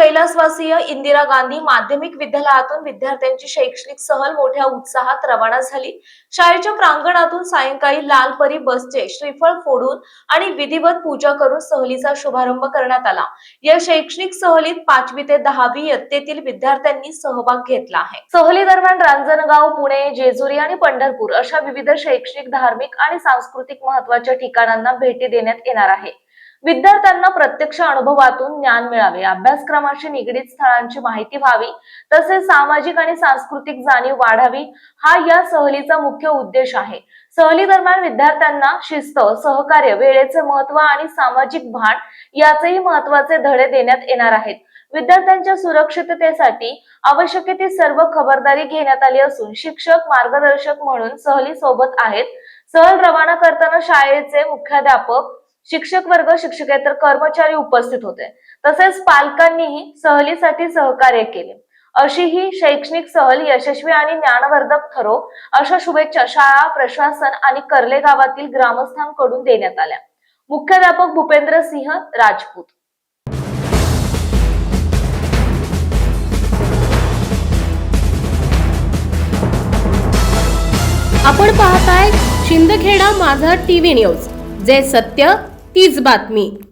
कैलासवासीय इंदिरा गांधी माध्यमिक विद्यालयातून विद्यार्थ्यांची शैक्षणिक सहल मोठ्या उत्साहात रवाना झाली. शाळेच्या प्रांगणातून सायंकाळी लालपरी बसचे श्रीफळ फोडून आणि विधिवत पूजा करून सहलीचा शुभारंभ करण्यात आला. या शैक्षणिक सहलीत पाचवी ते दहावी इयत्तेतील विद्यार्थ्यांनी सहभाग घेतला आहे. सहली दरम्यान रांजणगाव पुणे जेजुरी आणि पंढरपूर अशा विविध शैक्षणिक धार्मिक आणि सांस्कृतिक महत्त्वाच्या ठिकाणांना भेटी देण्यात येणार आहे. विद्यार्थ्यांना प्रत्यक्ष अनुभवातून ज्ञान मिळावे. अभ्यासक्रमाशी निगडीत स्थळांची माहिती व्हावी तसेच सामाजिक आणि सांस्कृतिक जाणीव वाढावी हा या सहलीचा मुख्य उद्देश आहे. सहली दरम्यान विद्यार्थ्यांना शिस्त सहकार्य वेळेचे महत्त्व आणि सामाजिक भान याचेही महत्त्वाचे धडे देण्यात येणार आहेत. विद्यार्थ्यांच्या सुरक्षिततेसाठी आवश्यक ती सर्व खबरदारी घेण्यात आली असून शिक्षक मार्गदर्शक म्हणून सहली सोबत आहेत. सहल रवाना करताना शाळेचे मुख्याध्यापक शिक्षक वर्ग शिक्षकेतर कर्मचारी उपस्थित होते. तसेच पालकांनीही सहलीसाठी सहकार्य केले. अशी ही शैक्षणिक सहल यशस्वी आणि ज्ञानवर्धक ठरो अशा शुभेच्छा शाळा प्रशासन आणि कर्ले गावातील ग्रामस्थांकडून देण्यात आल्या. मुख्याध्यापक भूपेंद्र सिंह राजपूत. आपण पाहताय शिंदखेडा माझा टीव्ही न्यूज जे सत्य तीच बातमी.